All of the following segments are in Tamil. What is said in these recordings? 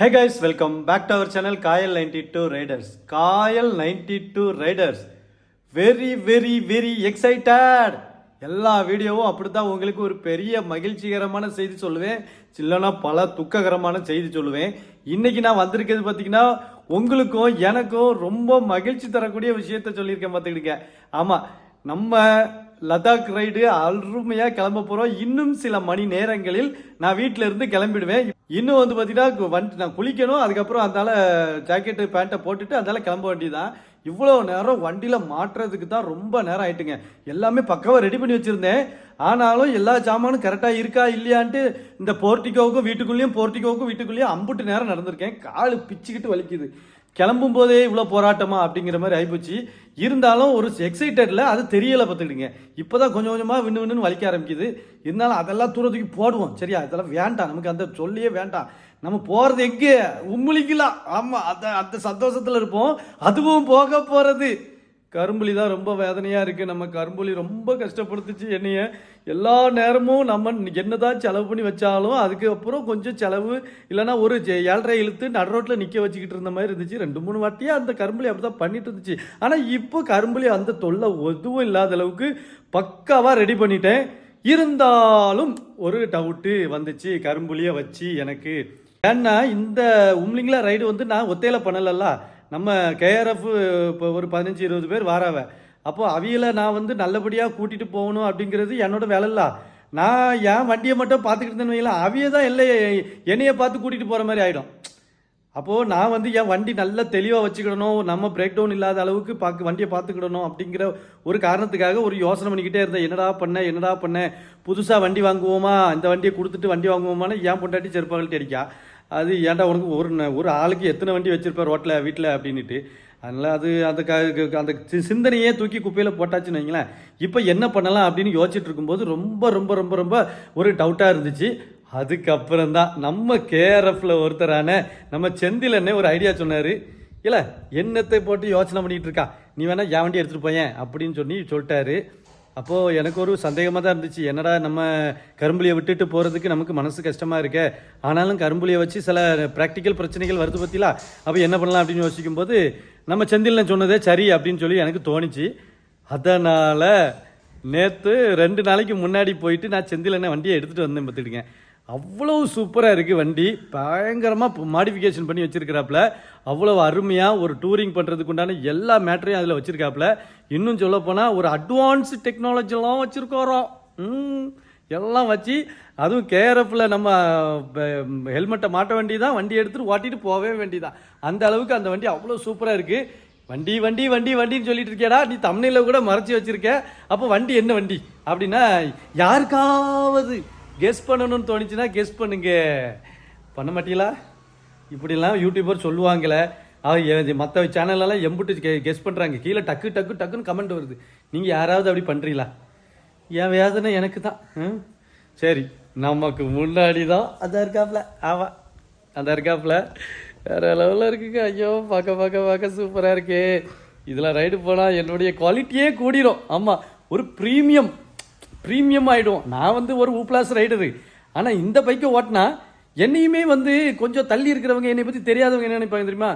Hey guys welcome back to our channel Kayal ninety two riders Kayal ninety two riders very very very excited எல்லா வீடியோவும் அப்படித்தான் உங்களுக்கு ஒரு பெரிய மகிழ்ச்சிகரமான செய்தி சொல்லுவேன். இல்லைன்னா பல துக்ககரமான செய்தி சொல்லுவேன். இன்றைக்கி நான் வந்திருக்கிறது பார்த்தீங்கன்னா உங்களுக்கும் எனக்கும் ரொம்ப மகிழ்ச்சி தரக்கூடிய விஷயத்த சொல்லியிருக்கேன் பார்த்துக்கிடுங்க. ஆமாம் நம்ம லதாக் ரைடு அருமையாக கிளம்ப போகிறோம் இன்னும் சில மணி நேரங்களில் நான் வீட்டில் இருந்து கிளம்பிடுவேன். இன்னும் வந்து பார்த்தீங்கன்னா வந்து நான் குளிக்கணும். அதுக்கப்புறம் அந்தால ஜாக்கெட்டு பேண்ட்டை போட்டுட்டு அந்தால கிளம்ப வேண்டியதுதான். இவ்வளோ நேரம் வண்டியில் மாட்டுறதுக்கு தான் ரொம்ப நேரம் ஆயிட்டுங்க. எல்லாமே பக்காவாக ரெடி பண்ணி வச்சுருந்தேன். ஆனாலும் எல்லா சாமானும் கரெக்டாக இருக்கா இல்லையான்ட்டு இந்த போர்ட்டிகோவுக்கும் வீட்டுக்குள்ளேயும் போர்ட்டிகோவுக்கும் வீட்டுக்குள்ளேயும் அம்புட்டு நேரம் நடந்திருக்கேன். காலு பிச்சுக்கிட்டு வலிக்குது. கிளம்பும் போதே இவ்வளோ போராட்டமா அப்படிங்கிற மாதிரி ஆயிப்போச்சு. இருந்தாலும் ஒரு எக்ஸைட்டடில் அது தெரியலை பார்த்துக்கிடுங்க இப்போ தான் கொஞ்சம் கொஞ்சமாக விண்ணு விண்ணுன்னு வலிக்க ஆரம்பிக்குது. இருந்தாலும் அதெல்லாம் தூரத்துக்கு போடுவோம். சரியா? இதெல்லாம் வேண்டாம். நமக்கு அந்த சொல்லியே வேண்டாம். நம்ம போகிறது எங்கே? உம்முளிக்கலாம் ஆமாம் அந்த அந்த சந்தோஷத்தில் இருப்போம். அதுவும் போக போகிறது கரும்புலி தான் ரொம்ப வேதனையாக இருக்குது நம்ம கரும்புலி ரொம்ப கஷ்டப்படுத்துச்சு என்னைய. எல்லா நேரமும் நம்ம என்னதான் செலவு பண்ணி வச்சாலும் அதுக்கப்புறம் கொஞ்சம் செலவு இல்லைன்னா ஒரு ஜெ- ஏழரை இழுத்து நடு ரோட்டில் நிற்க வச்சுக்கிட்டு இருந்த மாதிரி இருந்துச்சு. ரெண்டு மூணு வாட்டியாக அந்த கரும்புலி அப்படி தான் பண்ணிட்டு இருந்துச்சு. ஆனால் இப்போ கரும்புலி அந்த தொல்லை எதுவும் இல்லாத அளவுக்கு பக்காவாக ரெடி பண்ணிட்டேன். இருந்தாலும் ஒரு டவுட்டு வந்துச்சு. கரும்புலியை வச்சு எனக்கு. ஏன்னா இந்த உம்லிங்களா ரைடு வந்து நான் ஒத்தையில் பண்ணலல்ல. நம்ம கேஆர்எஃப் இப்போ ஒரு பதினஞ்சு இருபது பேர் வாராவ. அப்போ அவியலை நான் வந்து நல்லபடியாக கூட்டிகிட்டு போகணும் அப்படிங்கிறது என்னோட வேலை நான் என் வண்டியை மட்டும் பார்த்துக்கிட்டு இருந்தேன்னு வைங்களேன் அவிய தான் இல்லை என்னையை பார்த்து கூட்டிகிட்டு போகிற மாதிரி ஆகிடும் அப்போது நான் வந்து என் வண்டி நல்லா தெளிவாக வச்சுக்கிடணும் நம்ம பிரேக் டவுன் இல்லாத அளவுக்கு பார்க்க வண்டியை பார்த்துக்கிடணும் அப்படிங்கிற ஒரு காரணத்துக்காக ஒரு யோசனை பண்ணிக்கிட்டே இருந்தேன். என்னடா பண்ண என்னடா பண்ண? புதுசாக வண்டி வாங்குவோமா? இந்த வண்டியை கொடுத்துட்டு வண்டி வாங்குவோமான்னு ஏன் பொண்டாட்டி செருப்பாகள்ட்டு அடிக்கா. அது ஏன்டா உனக்கு ஒரு ஒரு ஆளுக்கு எத்தனை வண்டி வச்சிருப்ப ரோட்டில் வீட்டில் அப்படின்ட்டு அதனால் அது அந்த க அந்த சி- சிந்தனையே தூக்கி குப்பையில் போட்டாச்சுன்னு வைங்களேன். இப்போ என்ன பண்ணலாம் அப்படின்னு யோசிச்சுட்டு இருக்கும்போது ரொம்ப ரொம்ப ரொம்ப ரொம்ப ஒரு டவுட்டாக இருந்துச்சு. அதுக்கப்புறம் தான் நம்ம கேஆர்எஃப்ல ஒருத்தரான நம்ம செந்திலன்னே ஒரு ஐடியா சொன்னார். இல்லை என்னத்தை போட்டு யோசனை பண்ணிகிட்டு இருக்கா? நீ வேணால் என் வண்டி எடுத்துகிட்டு போயேன் அப்படின்னு சொல்லி சொல்லிட்டாரு. அப்போது எனக்கு ஒரு சந்தேகமாக தான் இருந்துச்சு. என்னடா நம்ம கரும்புலியை விட்டுட்டு போகிறதுக்கு நமக்கு மனசு கஷ்டமாக இருக்கே? ஆனாலும் கரும்புலியை வச்சு சில ப்ராக்டிக்கல் பிரச்சனைகள் வருது பற்றிலாம் அப்போ என்ன பண்ணலாம் அப்படின்னு யோசிக்கும்போது நம்ம செந்திலன் சொன்னதே சரி அப்படின்னு சொல்லி எனக்கு தோணுச்சு. அதனால் நேற்று ரெண்டு நாளைக்கு முன்னாடி போயிட்டு நான் செந்திலனை வண்டியை எடுத்துகிட்டு வந்தேன் பார்த்துக்கிடுங்க. அவ்வளோ சூப்பராக இருக்குது வண்டி. பயங்கரமாக மாடிஃபிகேஷன் பண்ணி வச்சுருக்கிறாப்புல. அவ்வளோ அருமையாக ஒரு டூரிங் பண்ணுறதுக்கு உண்டான எல்லா மேட்டரையும் அதில் வச்சுருக்காப்புல. இன்னும் சொல்லப்போனால் ஒரு அட்வான்ஸ் டெக்னாலஜிலாம் வச்சுருக்கோறோம் ம் எல்லாம் வச்சு அதுவும் கேஆர்எஃப்ல நம்ம ஹெல்மெட்டை மாட்ட வேண்டியதான் வண்டி எடுத்துட்டு ஓட்டிட்டு போகவே வேண்டியதான் அந்த அளவுக்கு அந்த வண்டி அவ்வளோ சூப்பராக இருக்குது வண்டி வண்டி வண்டி வண்டின்னு சொல்லிட்டு இருக்கேடா. நீ தமிழில் கூட மறைச்சி வச்சுருக்க. அப்போ வண்டி என்ன வண்டி? அப்படின்னா யாருக்காவது கெஸ் பண்ணணும்னு தோணுச்சுன்னா கெஸ் பண்ணுங்க. பண்ண மாட்டீங்களா? இப்படிலாம் யூடியூபர் சொல்லுவாங்களே. மற்ற சேனலெல்லாம் எம்புட்டு கெஸ் பண்ணுறாங்க கீழே டக்கு டக்கு டக்குன்னு கமெண்ட் வருது. நீங்கள் யாராவது அப்படி பண்ணுறீங்களா என் வேதனை எனக்கு தான். ம்? சரி நமக்கு முன்னாடி தான். அதான் இருக்காப்ல. ஆமாம் அதான் இருக்காப்ல. வேற லெவலில் இருக்குங்க. ஐயோ பார்க்க பார்க்க பார்க்க சூப்பராக இருக்கே. இதில் ரைடு போனால் என்னுடைய குவாலிட்டியே கூடிரும். ஆமாம் ஒரு ப்ரீமியம் ப்ரீமியம் ஆகிடும் நான் வந்து ஒரு ஊப்ளாஸ் ரைடரு ஆனால் இந்த பைக்கை ஓட்டினா என்னையுமே வந்து கொஞ்சம் தள்ளி இருக்கிறவங்க என்னை பற்றி தெரியாதவங்க என்ன நினைப்பாங்க தெரியுமா?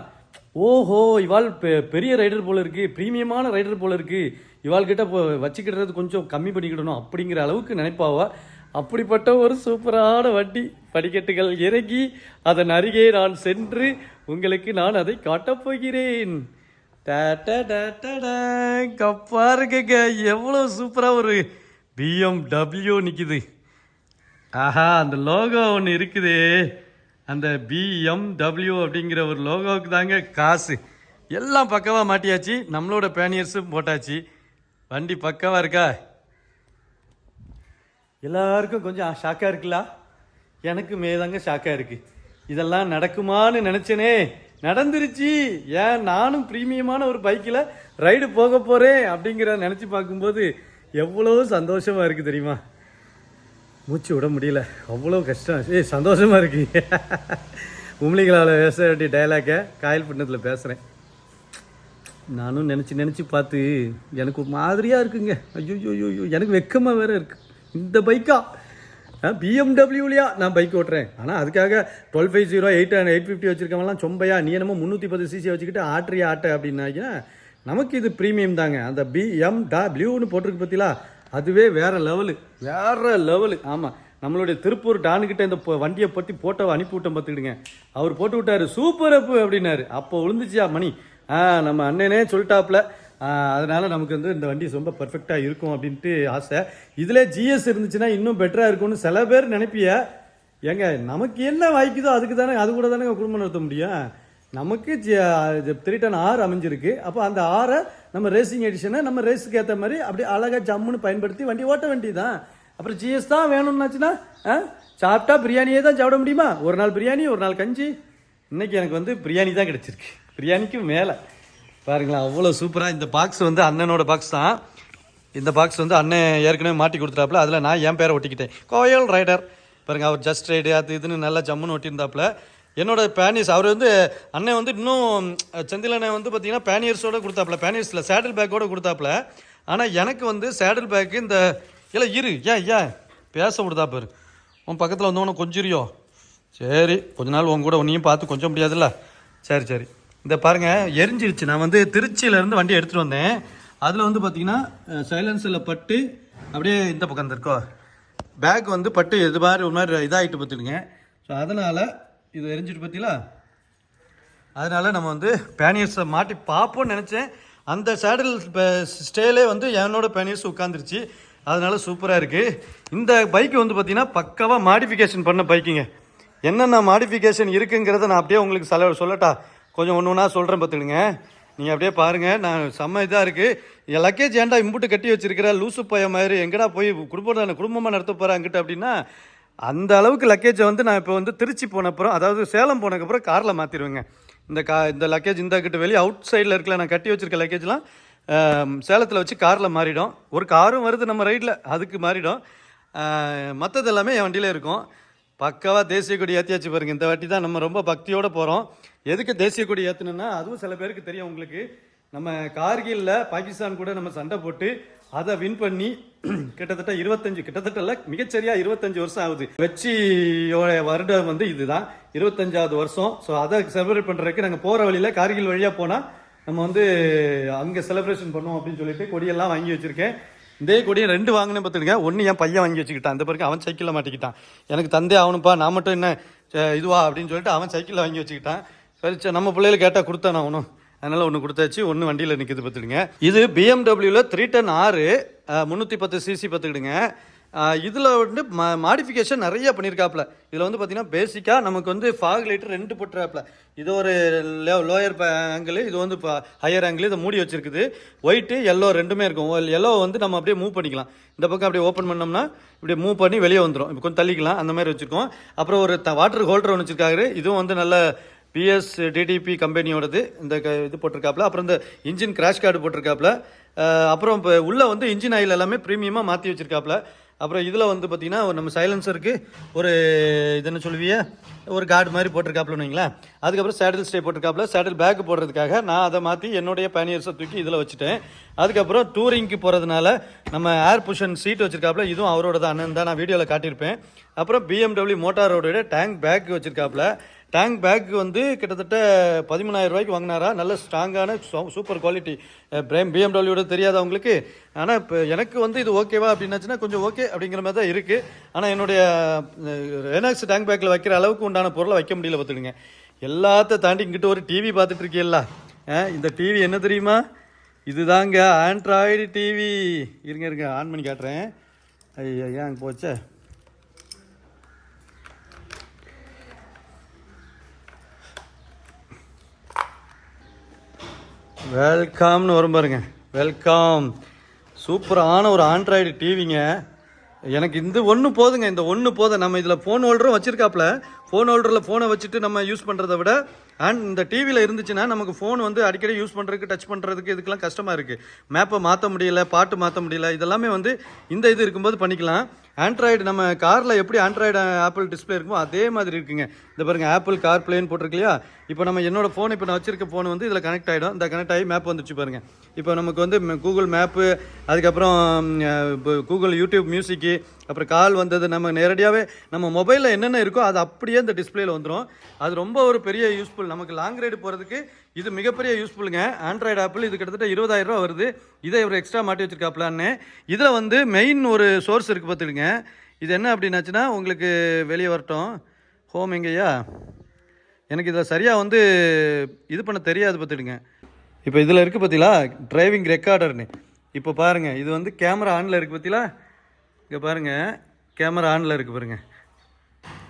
ஓஹோ இவாள் பெ- பெரிய ரைடர் போல் இருக்குது ப்ரீமியமான ரைடர் போல் இருக்குது இவாள்கிட்ட இப்போ வச்சுக்கிடுறது கொஞ்சம் கம்மி பண்ணிக்கிடணும் அப்படிங்கிற அளவுக்கு நினைப்பாவா. அப்படிப்பட்ட ஒரு சூப்பரான வண்டி படிக்கட்டுகள் இறங்கி அதன் அருகே நான் சென்று உங்களுக்கு நான் அதை காட்டப் போகிறேன். பாருங்க எவ்வளோ சூப்பராக ஒரு பிஎம்டபிள்யூ நிற்கிது ஆஹா அந்த லோகோ ஒன்று இருக்குது. அந்த பிஎம்டபிள்யூ அப்படிங்கிற ஒரு லோகோவுக்கு தாங்க காசு. எல்லாம் பக்கவாக மாட்டியாச்சு. நம்மளோட பேனியர்ஸும் போட்டாச்சு. வண்டி பக்கவாக இருக்கா? எல்லாருக்கும் கொஞ்சம் ஷாக்காக இருக்குல்ல? எனக்கு மேதாங்க ஷாக்காக இருக்குது இதெல்லாம் நடக்குமான்னு நினச்சேனே. நடந்துருச்சு. ஏன் நானும் ப்ரீமியமான ஒரு பைக்கில் ரைடு போக போகிறேன் அப்படிங்கிற நினச்சி பார்க்கும்போது எவ்வளோ சந்தோஷமாக இருக்குது தெரியுமா? மூச்சு விட முடியல. அவ்வளோ கஷ்டம். ஏய் சந்தோஷமாக இருக்கு. உம்ளிகளால் பேச வேண்டிய டைலாக்கை காயல் பண்ணத்தில் பேசுகிறேன் நானும் நினச்சி நினச்சி பார்த்து எனக்கு ஒரு மாதிரியாக இருக்குங்க. ஐயோ ஐயோ ஐயோ எனக்கு வெக்கமாக வேற இருக்கு. இந்த பைக்கா பிஎம்டபிள்யூலையா நான் பைக் ஓட்டுறேன். ஆனால் அதுக்காக twelve five zero eight eight fifty வச்சிருக்கவங்களாம் சொம்பையா நீ என்னமோ முந்நூற்றி பத்து சிசி வச்சுக்கிட்டு ஆட்ரியா ஆட்ட அப்படின்னாக்கா நமக்கு இது ப்ரீமியம் தாங்க. அந்த பிஎம் டபிள்யூன்னு போட்டிருக்கு பார்த்தீங்களா? அதுவே வேறு லெவலு வேற லெவலு ஆமாம் நம்மளுடைய திருப்பூர் டானுக்கிட்ட இந்த வண்டியை பற்றி போட்டோ அனுப்பி விட்டோம் பார்த்துக்கிடுங்க. அவர் போட்டு விட்டாரு சூப்பர் அப்பு அப்படின்னாரு. அப்போ விழுந்துச்சியா மணி? ஆ நம்ம அண்ணனே சொல்லிட்டாப்புல. அதனால் நமக்கு வந்து இந்த வண்டி ரொம்ப பர்ஃபெக்டாக இருக்கும் அப்படின்ட்டு ஆசை. இதில் ஜிஎஸ் இருந்துச்சுன்னா இன்னும் பெட்டராக இருக்கும்னு சில பேர் நினைப்பிய. ஏங்க நமக்கு என்ன வாய்க்குதோ அதுக்கு தானே அது கூட தானே குடும்பம் நடத்த முடியும். நமக்கு த்ரீ டன் ஆர் அமைஞ்சிருக்கு. அப்போ அந்த ஆரை நம்ம ரேசிங் எடிஷனை நம்ம ரேஸுக்கு ஏற்ற மாதிரி அப்படியே அழகாக ஜம்முன்னு பயன்படுத்தி வண்டி ஓட்ட வேண்டியதுதான். அப்புறம் ஜிஎஸ் தான் வேணும்னாச்சுன்னா ஆ சாப்பிட்டா பிரியாணியே தான் சாப்பிட முடியுமா? ஒரு நாள் பிரியாணி ஒரு நாள் கஞ்சி. இன்றைக்கி எனக்கு வந்து பிரியாணி தான் கிடச்சிருக்கு. பிரியாணிக்கும் மேலே. பாருங்களா அவ்வளோ சூப்பராக இந்த பாக்ஸ் வந்து அண்ணனோட பாக்ஸ் தான். இந்த பாக்ஸ் வந்து அண்ணன் ஏற்கனவே மாட்டி கொடுத்துட்டாப்புல. அதில் நான் என் பேரை ஒட்டிக்கிட்டேன். கோயல் ரைடர் பாருங்கள் அவர் ஜஸ்ட் ரைடு அது இதுன்னு நல்லா ஜம்முன்னு ஒட்டியிருந்தாப்புல. என்னோட பேனியர்ஸ் அவர் வந்து அண்ணன் வந்து இன்னும் செந்தில் அண்ணன் வந்து பார்த்தீங்கன்னா பேனியர்ஸோட கொடுத்தாப்புல பேனியர்ஸில் சேடில் பேக்கோடு கொடுத்தாப்புல. ஆனால் எனக்கு வந்து சேடில் பேக்கு இந்த இல்லை இரு ஏன் ஏன்? பேச விடுதா பாரு. உன் பக்கத்தில் வந்தவன கொஞ்சிரியோ சரி கொஞ்ச நாள் உன் கூட உன்னையும் பார்த்து கொஞ்சம் முடியாதுல்ல? சரி சரி. இந்த பாருங்கள் எரிஞ்சிருச்சு. நான் வந்து திருச்சியிலேருந்து வண்டி எடுத்துகிட்டு வந்தேன். அதில் வந்து பார்த்தீங்கன்னா சைலன்ஸில் பட்டு அப்படியே இந்த பக்கம் இருக்கோ பேக் வந்து பட்டு இது மாதிரி ஒரு மாதிரி இதாகிட்டு பார்த்துருங்க ஸோ அதனால் இது எரிஞ்சிட்டு பார்த்தீங்களா அதனால் நம்ம வந்து பேனியர்ஸை மாட்டி பார்ப்போம்னு நினச்சேன். அந்த சேடல் ஸ்டேலே வந்து என்னோட பேனியர்ஸ் உட்காந்துருச்சு அதனால் சூப்பராக இருக்குது இந்த பைக்கு வந்து பார்த்திங்கன்னா பக்காவாக மாடிஃபிகேஷன் பண்ண பைக்குங்க என்னென்ன மாடிஃபிகேஷன் இருக்குங்கிறத நான் அப்படியே உங்களுக்கு சொல்ல சொல்லட்டா. கொஞ்சம் ஒன்று ஒன்றா சொல்கிறேன் பார்த்துடுங்க நீங்கள் அப்படியே பாருங்கள் நான் செம்ம இதாக இருக்குது என் லக்கேஜ் ஏன்டா இம்புட்டு கட்டி வச்சிருக்கிற? லூசு பைய மாதிரி எங்கடா போய் குடும்பம் குடும்பமாக நடத்த போகிறேன் அங்கிட்ட அப்படின்னா அந்த அளவுக்கு லக்கேஜை வந்து நான் இப்போ வந்து திருச்சி போனப்புறம் அதாவது சேலம் போனதுக்கப்புறம் காரில் மாற்றிடுவேங்க இந்த கா இந்த லக்கேஜ் இந்த கிட்ட வெளியே அவுட் சைடில் இருக்கல நான் கட்டி வச்சிருக்க லக்கேஜ்லாம் சேலத்தில் வச்சு காரில் மாறிடும். ஒரு காரும் வருது நம்ம ரைடில் அதுக்கு மாறிடும். மற்றது எல்லாமே என் வண்டியில் இருக்கும். பக்காவாக தேசிய கொடி ஏற்றியாச்சு பாருங்கள் இந்த வாட்டி தான் நம்ம ரொம்ப பக்தியோடு போகிறோம் எதுக்கு தேசிய கொடி ஏற்றணுன்னா அதுவும் சில பேருக்கு தெரியும் உங்களுக்கு. நம்ம கார்கில்ல பாகிஸ்தான் கூட நம்ம சண்டை போட்டு அதை வின் பண்ணி கிட்டத்தட்ட இருபத்தஞ்சு கிட்டத்தட்ட இல்லை மிகச்சரியா இருபத்தஞ்சு வருஷம் ஆகுது. வெற்றியோட வருடம் வந்து இதுதான். இருபத்தஞ்சாவது வருஷம். ஸோ அதை செலிப்ரேட் பண்றதுக்கு நாங்கள் போற வழியில கார்கில் வழியா போனா நம்ம வந்து அங்க செலிப்ரேஷன் பண்ணுவோம் அப்படின்னு சொல்லிட்டு கொடியெல்லாம் வாங்கி வச்சிருக்கேன். இதே கொடியை ரெண்டு வாங்கினே பார்த்துருங்க ஒன்று என் பையன் வாங்கி வச்சுக்கிட்டான். அந்த பிறகு அவன் சைக்கிளில் மாட்டிக்கிட்டான். எனக்கு தந்தே அவனுப்பா நான் மட்டும் என்ன இதுவா அப்படின்னு சொல்லிட்டு அவன் சைக்கிளில் வாங்கி வச்சுக்கிட்டான். சரி நம்ம பிள்ளைகளை கேட்டால் கொடுத்தான் அவனும். அதனால் ஒன்று கொடுத்தாச்சு ஒன்று வண்டியில் நிற்கிது பார்த்துடுங்க இது பிஎம்டபிள்யூவில் த்ரீ டென் ஆறு முந்நூற்றி பத்து சிசி பார்த்துக்கிடுங்க. இதில் வந்து மா மாடிஃபிகேஷன் நிறைய பண்ணியிருக்காப்புல இதில் வந்து பார்த்திங்கன்னா பேசிக்காக நமக்கு வந்து ஃபாக் லைட்டர் ரெண்டு போட்டுறாப்புல. இது ஒரு லோயர் ஆங்கிள் இது வந்து இப்போ ஹையர் ஆங்கிள் இதை மூடி வச்சுருக்குது. ஒயிட்டு எல்லோ ரெண்டுமே இருக்கும். எல்லோ வந்து நம்ம அப்படியே மூவ் பண்ணிக்கலாம். இந்த பக்கம் அப்படியே ஓப்பன் பண்ணோம்னா இப்படி மூவ் பண்ணி வெளியே வந்துடும் இப்போ கொஞ்சம் தள்ளிக்கலாம். அந்த மாதிரி வச்சுருக்கோம். அப்புறம் ஒரு த வாட்டர் ஹோல்டர் ஒன்று வச்சுருக்காரு. இதுவும் வந்து நல்ல பிஎஸ் டிடிபி கம்பெனியோடது இந்த க இது போட்டிருக்காப்புல. அப்புறம் இந்த இன்ஜின் கிராஷ் கார்டு போட்டிருக்காப்புல. அப்புறம் இப்போ உள்ளே வந்து இன்ஜின் ஆயில் எல்லாமே ப்ரீமியமாக மாற்றி வச்சுருக்காப்புல. அப்புறம் இதில் வந்து பார்த்தீங்கன்னா நம்ம சைலன்சருக்கு ஒரு இது என்ன சொல்லுவிய ஒரு கார்டு மாதிரி போட்டிருக்காப்புலன்னு வைங்களேன். அதுக்கப்புறம் சேடில் ஸ்டே போட்டிருக்காப்புல. சேடில் பேக் போடுறதுக்காக நான் அதை மாற்றி என்னுடைய பேனியர்ஸை தூக்கி இதில் வச்சுட்டேன். அதுக்கப்புறம் டூரிங்க்கு போகிறதுனால நம்ம ஏர் புஷன் சீட் வச்சுருக்காப்புல. இதுவும் அவரோட தான் அண்ணன் தான். நான் வீடியோவில் காட்டியிருப்பேன். அப்புறம் பிஎம்டபிள்யூ மோட்டாரோட டேங்க் பேக் வச்சுருக்காப்புல. டேங்க் பேக் வந்து கிட்டத்தட்ட பதிமூணாயிரம் ரூபாய்க்கு வாங்கினாரா? நல்ல ஸ்ட்ராங்கான சூப்பர் குவாலிட்டி பிரேம் பிஎம்டபிள்யூட தெரியாத அவங்களுக்கு ஆனால் இப்போ எனக்கு வந்து இது ஓகேவா அப்படின்னாச்சுன்னா கொஞ்சம் ஓகே அப்படிங்கிற மாதிரி தான் இருக்குது ஆனால் என்னுடைய ரெனாக்ஸ் டேங்க் பேக்கில் வைக்கிற அளவுக்கு உண்டான பொருளை வைக்க முடியல பார்த்துடுங்க எல்லாத்த தாண்டி இங்கிட்ட ஒரு டிவி பார்த்துட்டு இருக்கீல்ல ஆ, இந்த டிவி என்ன தெரியுமா? இதுதாங்க ஆண்ட்ராய்டு டிவி இருங்க இருங்க ஆன் பண்ணி காட்டுறேன். ஐயா ஏன் போச்சே? வெல்கம்னு வரும் பாருங்க. வெல்கம் சூப்பரான ஒரு ஆண்ட்ராய்டு டிவிங்க எனக்கு இந்த ஒன்று போதுங்க. இந்த ஒன்று போதும். நம்ம இதில் ஃபோன் ஹோல்டரும் வச்சுருக்காப்புல. ஃபோன் ஹோல்டரில் ஃபோனை வச்சுட்டு நம்ம யூஸ் பண்ணுறத விட அண்ட் இந்த டிவியில் இருந்துச்சுன்னா நமக்கு ஃபோன் வந்து அடிக்கடி யூஸ் பண்ணுறதுக்கு டச் பண்ணுறதுக்கு இதுக்கெல்லாம் கஷ்டமாக இருக்குது மேப்பை மாற்ற முடியல பாட்டு மாற்ற முடியல இதெல்லாமே வந்து இந்த இது இருக்கும்போது பண்ணிக்கலாம். ஆண்ட்ராய்டு நம்ம காரில் எப்படி ஆண்ட்ராய்டு ஆப்பிள் டிஸ்ப்ளே இருக்குமோ அதே மாதிரி இருக்குங்க. இந்த பாருங்கள் ஆப்பிள் கார் பிளேன் போட்டிருக்கு இல்லையா இப்போ நம்ம என்னோட ஃபோன் இப்போ நான் வச்சிருக்க ஃபோன் வந்து இதில் கனெக்ட் ஆகிடும் இந்த கனெக்ட் ஆகி மேப் வந்துச்சு பாருங்கள் இப்போ நமக்கு வந்து கூகுள் மேப்பு அதுக்கப்புறம் கூகுள் யூடியூப் மியூசிக்கு அப்புறம் கால் வந்தது நம்ம நேரடியாகவே நம்ம மொபைலில் என்னென்ன இருக்கோ அது அப்படியே இந்த டிஸ்பிளேயில் வந்துடும் அது ரொம்ப ஒரு பெரிய யூஸ்ஃபுல் நமக்கு லாங் ரைடு போகிறதுக்கு இது மிகப்பெரிய யூஸ்ஃபுல்லுங்க ஆண்ட்ராய்டு ஆப்பிள் இது கிட்டத்தட்ட இருபதாயிரம் ரூபா வருது. இதை இவர் எக்ஸ்ட்ரா மாட்டி வச்சிருக்காப்லான்னு. இதில் வந்து மெயின் ஒரு சோர்ஸ் இருக்குது பார்த்துடுங்க இது என்ன அப்படின்னாச்சுன்னா உங்களுக்கு வெளியே வரட்டும். ஹோம் எங்கேயா? எனக்கு இதில் சரியாக வந்து இது பண்ண தெரியாது பார்த்துடுங்க இப்போ இதில் இருக்குது பார்த்தீங்களா டிரைவிங் ரெக்கார்டர்னு இப்போ பாருங்கள் இது வந்து கேமரா ஆனில் இருக்குது பார்த்தீங்களா இங்கே பாருங்கள் கேமரா ஆனில் இருக்குது பாருங்கள்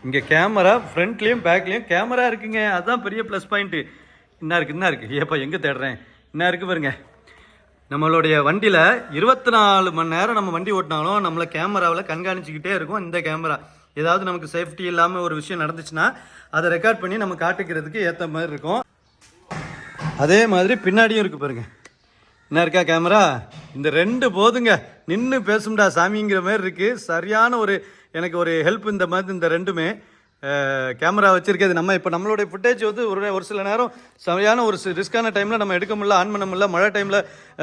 இங்கே கேமரா ஃப்ரண்ட்லேயும் பேக்லேயும் கேமரா இருக்குங்க. அதுதான் பெரிய ப்ளஸ் பாயிண்ட்டு என்ன இருக்குது என்ன இருக்குது ஏப்பா எங்கே தேடுறேன்? என்ன இருக்குது பாருங்க. நம்மளுடைய வண்டியில் இருபத்தி நாலு மணி நேரம் நம்ம வண்டி ஓட்டினாலும் நம்மளை கேமராவில் கண்காணிச்சிக்கிட்டே இருக்கும் இந்த கேமரா ஏதாவது நமக்கு சேஃப்டி இல்லாமல் ஒரு விஷயம் நடந்துச்சுன்னா அதை ரெக்கார்ட் பண்ணி நம்ம காட்டிக்கிறதுக்கு ஏற்ற மாதிரி இருக்கும். அதே மாதிரி பின்னாடியும் இருக்குது பாருங்க. என்ன இருக்கா கேமரா இந்த ரெண்டு போதுங்க. நின்று பேசும்டா சாமிங்கிற மாதிரி இருக்குது சரியான ஒரு எனக்கு ஒரு ஹெல்ப் இந்த மாதிரி இந்த ரெண்டுமே. கேமரா வச்சுருக்கிறது நம்ம. இப்போ நம்மளுடைய ஃபுட்டேஜ் வந்து ஒரு ஒரு சில நேரம் சரியான ஒரு ரிஸ்க்கான டைமில் நம்ம எடுக்க முடியல ஆன் பண்ண முடியல மழை டைமில்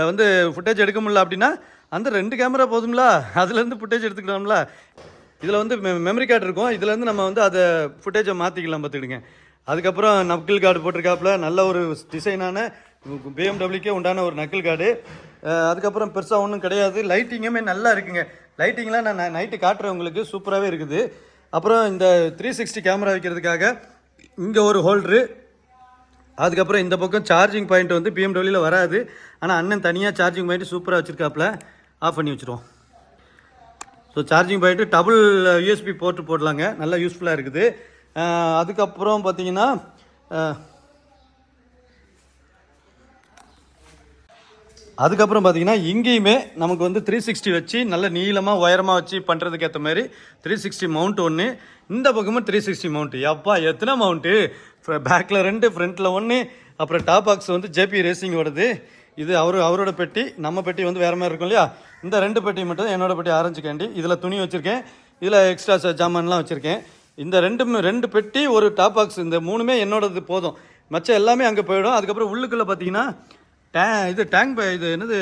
வந்து ஃபுட்டேஜ் எடுக்க முடியல அப்படின்னா அந்த ரெண்டு கேமரா போதும்ல? அதுலேருந்து ஃபுட்டேஜ் எடுத்துக்கலாம்ல? இதில் வந்து மெமரி கார்டு இருக்கும். இதுலேருந்து நம்ம வந்து அதை ஃபுட்டேஜை மாற்றிக்கலாம் பார்த்துக்கிடுங்க. அதுக்கப்புறம் நக்கிள் கார்டு போட்டிருக்காப்புல. நல்ல ஒரு டிசைனான பிஎம்டபிள்யூக்கே உண்டான ஒரு நக்கிள் கார்டு அதுக்கப்புறம் பெருசாக ஒன்றும் கிடையாது. லைட்டிங்குமே நல்லா இருக்குங்க. லைட்டிங்லாம் நான் நைட்டு காட்டுறேன் உங்களுக்கு. சூப்பராகவே இருக்குது. அப்புறம் இந்த த்ரீ சிக்ஸ்டி கேமரா வைக்கிறதுக்காக இங்கே ஒரு ஹோல்ட்ரு அதுக்கப்புறம் இந்த பக்கம் சார்ஜிங் பாயிண்ட் வந்து பிஎம்டபிள்யூவில் வராது. ஆனால் அண்ணன் தனியாக சார்ஜிங் பாயிண்ட் சூப்பராக வச்சுருக்காப்புல. ஆஃப் பண்ணி வச்சுருவோம். So charging point double USB போட்டு போடலாங்க. நல்லா யூஸ்ஃபுல்லாக இருக்குது. அதுக்கப்புறம் பார்த்தீங்கன்னா அதுக்கப்புறம் பார்த்தீங்கன்னா இங்கேயுமே நமக்கு வந்து த்ரீ சிக்ஸ்டி வச்சு நல்ல நீளமாக உயரமாக வச்சு பண்ணுறதுக்கு ஏற்ற மாதிரி த்ரீ சிக்ஸ்டி மவுண்ட் ஒன்று இந்த பக்கமும் த்ரீ சிக்ஸ்டி மவுண்ட் எப்பா எத்தனை மவுண்ட்டு பேக்கில் ரெண்டு ஃப்ரண்ட்டில் ஒன்று அப்புறம் டாப் பாக்ஸ் வந்து ஜேபி ரேசிங் ஓடுது. இது அவர் அவரோட பெட்டி நம்ம பெட்டி வந்து வேறு மாதிரி இருக்கும் இல்லையா? இந்த ரெண்டு பெட்டி மட்டும் என்னோட பெட்டி ஆரஞ்சு கேண்டி இதில் துணி வச்சுருக்கேன். இதில் எக்ஸ்ட்ரா ஜாமான்லாம் வச்சுருக்கேன். இந்த ரெண்டு ரெண்டு பெட்டி ஒரு டாப் பாக்ஸ் இந்த மூணுமே என்னோடது போதும். மச்சம் எல்லாமே அங்கே போயிடும். அதுக்கப்புறம் உள்ளுக்குள்ளே பார்த்தீங்கன்னா டே இது டேங்க் இது என்னது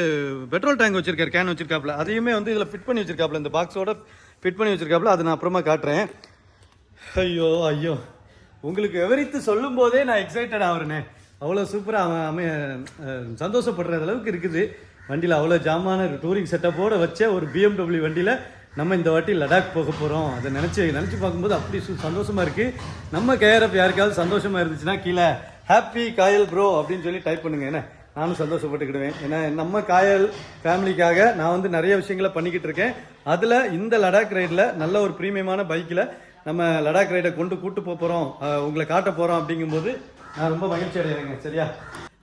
பெட்ரோல் டேங்க் வச்சிருக்காரு கேன் வச்சிருக்காப்புல. அதையுமே வந்து இதில் ஃபிட் பண்ணி வச்சிருக்காப்புல. இந்த பாக்ஸோட ஃபிட் பண்ணி வச்சிருக்காப்புல. அதை நான் அப்புறமா காட்டுறேன். ஐயோ ஐயோ. உங்களுக்கு விவரித்து சொல்லும் போதே நான் எக்ஸைட்டட் ஆகிறேனே. அவ்வளோ சூப்பராக அவன் அமை சந்தோஷப்படுற அளவுக்கு இருக்குது. வண்டியில் அவ்வளோ ஜாமான டூரிங் செட்டப்போடு வச்ச ஒரு பிஎம்டபிள்யூ வண்டியில் நம்ம இந்த வாட்டி லடாக் போக போகிறோம் அதை நினச்சி நினச்சி பார்க்கும்போது அப்படி சந்தோஷமாக இருக்குது நம்ம கேஆர்எஃப் யாருக்காவது சந்தோஷமாக இருந்துச்சுன்னா கீழே ஹாப்பி காயல் ப்ரோ அப்படின்னு சொல்லி டைப் பண்ணுங்க என்ன? நானும் சந்தோஷப்பட்டுக்கிடுவேன். ஏன்னா நம்ம காயல் ஃபேமிலிக்காக நான் வந்து நிறைய விஷயங்களை பண்ணிக்கிட்டு இருக்கேன். அதில் இந்த லடாக் ரைடில் நல்ல ஒரு ப்ரீமியமான பைக்கில் நம்ம லடாக் ரைடை கொண்டு கூட்டு போக போகிறோம் உங்களை காட்ட போகிறோம் அப்படிங்கும்போது நான் ரொம்ப மகிழ்ச்சி அடைகிறேங்க சரியா?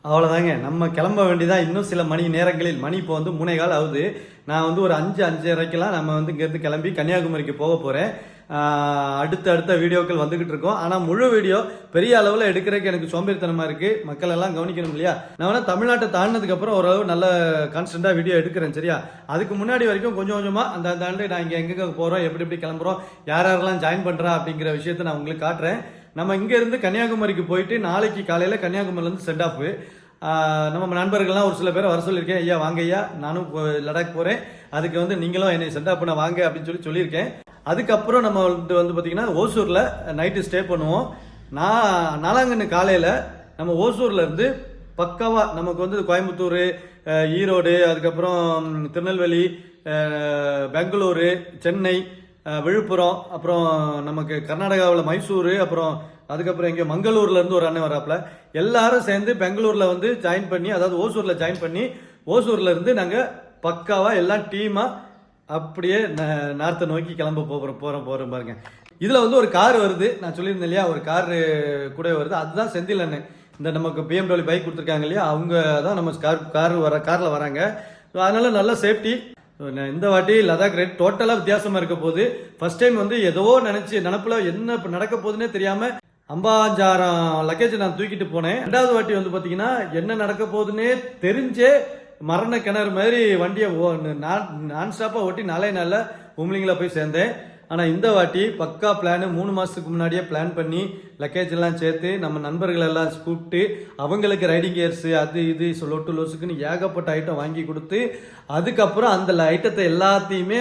அவ்வளோதாங்க நம்ம கிளம்ப வேண்டியதான் இன்னும் சில மணி நேரங்களில். மணி இப்போ வந்து மூணே கால் ஆகுது. நான் வந்து ஒரு அஞ்சு அஞ்சரைக்கெல்லாம் நம்ம வந்து இங்கேருந்து கிளம்பி கன்னியாகுமரிக்கு போக போகிறேன் அடுத்த அடுத்த வீடியோக்கள் வந்துகிட்டு இருக்கோம். ஆனால் முழு வீடியோ பெரிய அளவில் எடுக்கிறதுக்கு எனக்கு சோம்பேறித்தனமாக இருக்குது மக்கள் எல்லாம் கவனிக்கணும் இல்லையா? நான் வேணா தமிழ்நாட்டை தாண்டினதுக்கப்புறம் ஓரளவு நல்ல கான்ஸ்டண்ட்டாக வீடியோ எடுக்கிறேன் சரியா? அதுக்கு முன்னாடி வரைக்கும் கொஞ்சம் கொஞ்சமாக அந்த அந்த ஆண்டு நான் இங்கே எங்கெங்கே போகிறோம் எப்படி எப்படி கிளம்புறோம் யார் யாரெல்லாம் ஜாயின் பண்ணுறா அப்படிங்கிற விஷயத்தை நான் உங்களுக்கு காட்டுறேன். நம்ம இங்கேருந்து கன்னியாகுமரிக்கு போயிட்டு நாளைக்கு காலையில் கன்னியாகுமரிலேருந்து சென்ட் ஆஃப் நம்ம நண்பர்கள்லாம் ஒரு சில பேரை வர சொல்லியிருக்கேன். ஐயா வாங்க ஐயா நானும் போ- லடாக் போகிறேன் அதுக்கு வந்து நீங்களும் என்னை சென்ட் ஆஃப் பண்ண வாங்க அப்படின்னு சொல்லி சொல்லியிருக்கேன். அதுக்கப்புறம் நம்ம வந்து வந்து பார்த்திங்கன்னா ஓசூரில் நைட்டு ஸ்டே பண்ணுவோம். நான் நாலாங்கண்ணு காலையில் நம்ம ஓசூர்லேருந்து பக்காவாக நமக்கு வந்து கோயம்புத்தூர் ஈரோடு அதுக்கப்புறம் திருநெல்வேலி பெங்களூரு சென்னை விழுப்புரம் அப்புறம் நமக்கு கர்நாடகாவில் மைசூர் அப்புறம் அதுக்கப்புறம் இங்கே மங்களூர்லேருந்து ஒரு அண்ணன் வராப்புல. எல்லாரும் சேர்ந்து பெங்களூரில் வந்து ஜாயின் பண்ணி அதாவது ஓசூரில் ஜாயின் பண்ணி ஓசூர்லேருந்து நாங்கள் பக்காவாக எல்லாம் டீமாக அப்படியே நார்த்தை நோக்கி கிளம்ப போகிறோம் போகிறோம் போகிறோம் பாருங்க. இதில் வந்து ஒரு கார் வருது. நான் சொல்லியிருந்தேன் இல்லையா? ஒரு கார் கூட வருது. அதுதான் செந்தில் அண்ணன். இந்த நமக்கு பிஎம்டபிள்யூ பைக் கொடுத்துருக்காங்க இல்லையா? அவங்க தான் நம்ம கார் கார் வர காரில் வராங்க. ஸோ அதனால நல்ல சேஃப்டி இந்த வாட்டி லதாக் ரேட் டோட்டலாக வித்தியாசமாக இருக்க போது ஃபர்ஸ்ட் டைம் வந்து ஏதோ நினச்சி நினப்பில் என்ன இப்போ நடக்க போகுதுன்னே தெரியாமல் அம்பாஞ்சாரம் லக்கேஜ் நான் தூக்கிட்டு போனேன். ரெண்டாவது வாட்டி வந்து பார்த்தீங்கன்னா என்ன நடக்க போகுதுன்னே தெரிஞ்சே மரண கிணறு மாதிரி வண்டியை நான் நான் ஸ்டாப்பாக ஓட்டி நாளே நாளில் உம்லிங்கில் போய் சேர்ந்தேன். ஆனால் இந்த வாட்டி பக்கா பிளான் மூணு மாதத்துக்கு முன்னாடியே பிளான் பண்ணி லக்கேஜ் எல்லாம் சேர்த்து நம்ம நண்பர்கள் எல்லாம் கூப்பிட்டு அவங்களுக்கு ரைடிங் கியர்ஸு அது இது லொட்டு லோசுக்குன்னு ஏகப்பட்ட ஐட்டம் வாங்கி கொடுத்து அதுக்கப்புறம் அந்த ஐட்டத்தை எல்லாத்தையுமே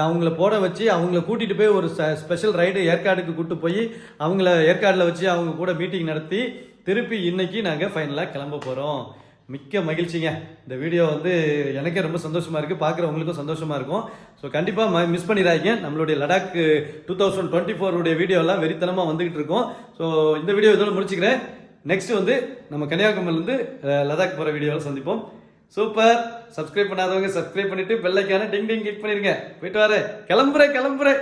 அவங்கள போட வச்சு அவங்கள கூட்டிகிட்டு போய் ஒரு ஸ்பெஷல் ரைடு ஏற்காடுக்கு கூட்டு போய் அவங்கள ஏற்காடில் வச்சு அவங்க கூட மீட்டிங் நடத்தி திருப்பி இன்னைக்கு நாங்கள் ஃபைனலாக கிளம்ப போகிறோம் மிக்க மகிழ்ச்சிங்க. இந்த வீடியோ வந்து எனக்கே ரொம்ப சந்தோஷமாக இருக்குது பார்க்குறவங்களுக்கும் சந்தோஷமாக இருக்கும். ஸோ கண்டிப்பாக ம மிஸ் பண்ணிடாதீங்க. நம்மளுடைய லடாக் டூ தௌசண்ட் டுவெண்ட்டி ஃபோருடைய வீடியோலாம் வெறித்தனமாக வந்துகிட்டு இருக்கோம். ஸோ இந்த வீடியோ இதோட முடிச்சுக்கிறேன். நெக்ஸ்ட் வந்து நம்ம கன்னியாகுமரியிலேருந்து லடாக் போகிற வீடியோவில் சந்திப்போம். சூப்பர் சப்ஸ்கிரைப் பண்ணாதவங்க சப்ஸ்கிரைப் பண்ணிவிட்டு பெல்லைக்கான டிங் டிங் கிளிக் பண்ணிடுங்க. போயிட்டு வரேன். கிளம்புறேன் கிளம்புறேன்.